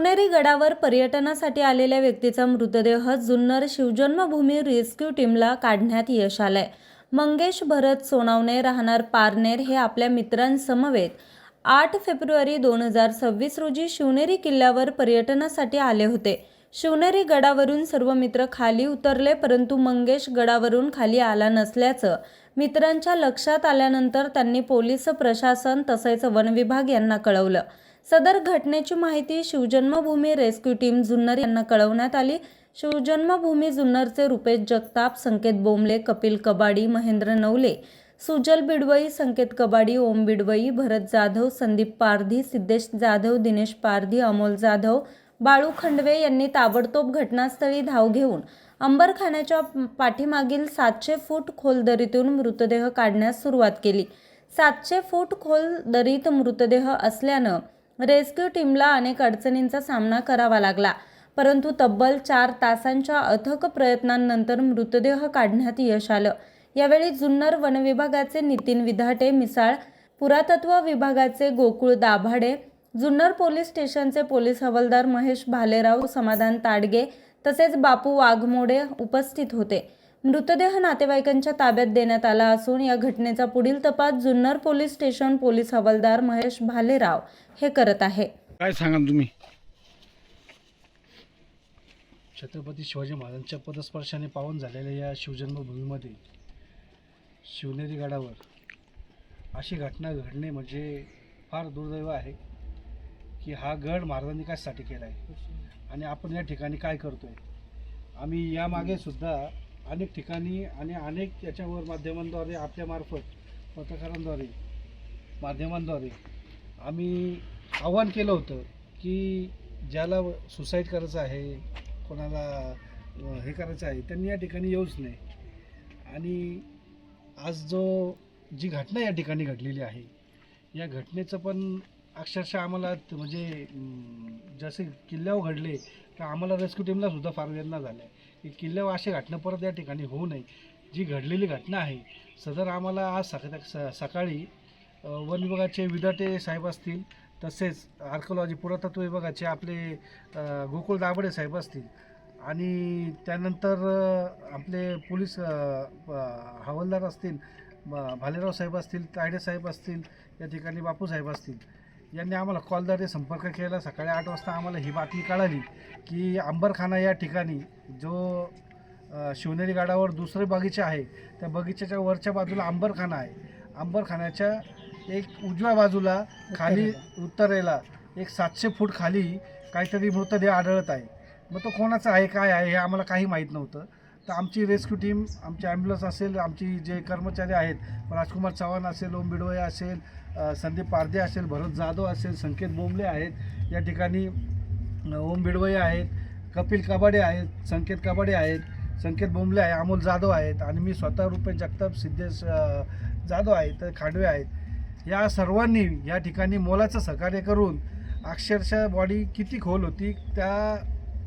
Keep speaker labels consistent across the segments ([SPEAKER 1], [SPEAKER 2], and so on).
[SPEAKER 1] शिवनेरी गडावर पर्यटनासाठी आलेल्या व्यक्तीचा मृतदेह जुन्नर शिवजन्मभूमी रेस्क्यू टीमला काढण्यात यश आलंय. मंगेश भरत सोनावणे राहणार पारनेर हे आपल्या मित्रांसमवेत. आठ फेब्रुवारी दोन हजार सव्वीस रोजी शिवनेरी किल्ल्यावर पर्यटनासाठी आले होते. शिवनेरी गडावरून सर्व मित्र खाली उतरले परंतु मंगेश गडावरून खाली आला नसल्याचं मित्रांच्या लक्षात आल्यानंतर त्यांनी पोलीस प्रशासन तसेच वनविभाग यांना कळवलं. सदर घटनेची माहिती शिवजन्मभूमी रेस्क्यू टीम जुन्नर यांना कळवण्यात आली. शिवजन्मभूमी जुन्नरचे रुपेश जगताप संकेत बोंबले कपिल कबाडी महेंद्र नवले सुजल बिडवई संकेत कबाडी ओम बिडवई भरत जाधव संदीप पारधी सिद्धेश जाधव दिनेश पारधी अमोल जाधव बाळू खंडवे यांनी ताबडतोब घटनास्थळी धाव घेऊन अंबरखान्याच्या पाठीमागील सातशे फूट खोल दरीतून मृतदेह काढण्यास सुरुवात केली. सातशे फूट खोल दरीत मृतदेह असल्यानं रेस्क्यू टीमला अनेक अडचणींचा सामना करावा लागला. परंतु तब्बल चार तासांच्या अथक प्रयत्नांनंतर मृतदेह काढण्यात यश आलं. यावेळी जुन्नर वनविभागाचे नितीन विधाटे मिसाळ पुरातत्व विभागाचे गोकुळ दाभाडे जुन्नर पोलीस स्टेशनचे पोलीस हवालदार महेश भालेराव समाधान ताडगे तसेच बापू वाघमोडे उपस्थित होते. मृतदेह नातेवाईकांच्या ताब्यात देण्यात आला असून या घटनेचा पुढील तपास जुन्नर पोलीस स्टेशन पोलीस हवालदार महेश भालेराव हे करत आहे.
[SPEAKER 2] काय सांगाल तुम्ही?
[SPEAKER 3] छत्रपती शिवाजी महाराजांच्या पदस्पर्शाने पावन झालेल्या या शिवजन्मभूमीमध्ये शिवनेरी गडावर अशी घटना घडणे म्हणजे फार दुर्दैव आहे की हा गड महाराजांनी कशासाठी केला आहे आणि आपण या ठिकाणी काय करतो आहे आम्ही यामागे सुद्धा अनेक ठिकाणी आणि अनेक याच्यावर माध्यमांद्वारे आपल्यामार्फत पत्रकारांद्वारे माध्यमांद्वारे आम्ही आव्हान केलं होतं की ज्याला सुसाईड करायचं आहे कोणाला हे करायचं आहे त्यांनी या ठिकाणी येऊच नाही आणि आज जो जी घटना या ठिकाणी घडलेली आहे या घटनेचं पण अक्षरशः आम्हाला म्हणजे जसे किल्ल्यावर घडले तर आम्हाला रेस्क्यू टीमला सुद्धा फार वेदना झाल्या. की किल्ल्यावर अशी घटना परत या ठिकाणी होऊ नये. जी घडलेली घटना आहे सदर आम्हाला आज सका स- सकाळी वन विभागाचे विदाटे साहेब असतील तसेच आर्कोलॉजी पुरातत्व विभागाचे आपले गोकुळ दाबडे साहेब असतील आणि त्यानंतर आपले पोलीस हवालदार असतील भालेराव साहेब असतील तायडे साहेब असतील या ठिकाणी बापू साहेब असतील. यांनी आम्हाला कॉलद्वारे संपर्क केला. सकाळी आठ वाजता आम्हाला ही बातमी कळाली की अंबरखाना या ठिकाणी जो शिवनेरी गडावर दुसरे बगीचा आहे त्या बगीच्याच्या वरच्या बाजूला अंबरखाना आहे. अंबरखान्याच्या एक उजव्या बाजूला खाली उत्तरेला एक सातशे फूट खाली काहीतरी मृतदेह आढळत आहे. मग तो कोणाचा आहे काय आहे हे आम्हाला काही माहीत नव्हतं. तर आमची रेस्क्यू टीम आमची ॲम्ब्युलन्स असेल आमची जे कर्मचारी आहेत राजकुमार चव्हाण असेल ओम बिडवय असेल संदीप पारदे असेल भरत जाधव असेल संकेत बोंबले आहेत. या ठिकाणी ओम बिडवय आहेत कपिल कबाडे आहेत संकेत कबाडे आहेत संकेत बोंबले आहे अमोल जाधव आहेत आणि मी स्वतः रुपये जगताप सिद्धेश जाधव आहे तर खांडवे आहेत. या सर्वांनी या ठिकाणी मोलाचं सहकार्य करून अक्षरशः बॉडी किती खोल होती त्या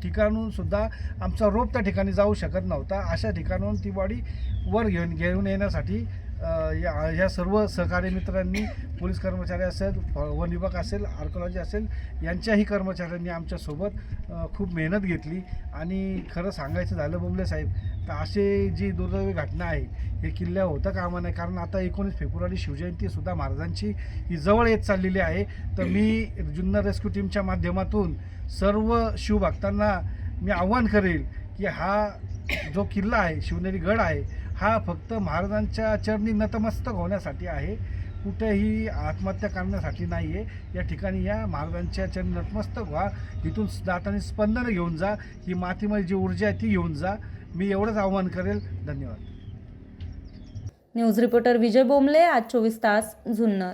[SPEAKER 3] ठिकाणून सुद्धा आमचा रोप त्या ठिकाणी जाऊ शकत नव्हता. अशा ठिकाणाहून ती बॉडी वर घेऊन घेऊन येण्यासाठी या ह्या सर्व सहकारी मित्रांनी पोलीस कर्मचारी असेल वन विभाग असेल आर्कोलॉजी असेल यांच्याही कर्मचाऱ्यांनी आमच्यासोबत खूप मेहनत घेतली. आणि खरं सांगायचं झालं बोंबले साहेब तर असे जी दुर्दैवी घटना आहे हे किल्ल्या होतं कामा नाही कारण आता एकोणीस फेब्रुवारी शिवजयंतीसुद्धा महाराजांची ही जवळ येत चाललेली आहे. तर मी जुन्नर रेस्क्यू टीमच्या माध्यमातून सर्व शिवभक्तांना मी आव्हान करेल की हा जो किल्ला आहे शिवनेरी गड आहे हा फक्त महाराजांच्या चरणी नतमस्तक होण्यासाठी आहे. कुठेही आत्महत्या करण्यासाठी नाही आहे या ठिकाणी या महाराजांच्या चरणी नतमस्तक व्हा. इथून जाताना स्पंदनं घेऊन जा. ही मातीमध्ये जी ऊर्जा आहे ती घेऊन जा. मी एवढंच आव्हान करेल. धन्यवाद.
[SPEAKER 1] न्यूज रिपोर्टर विजय बोंबले आज चोवीस तास जुन्नर.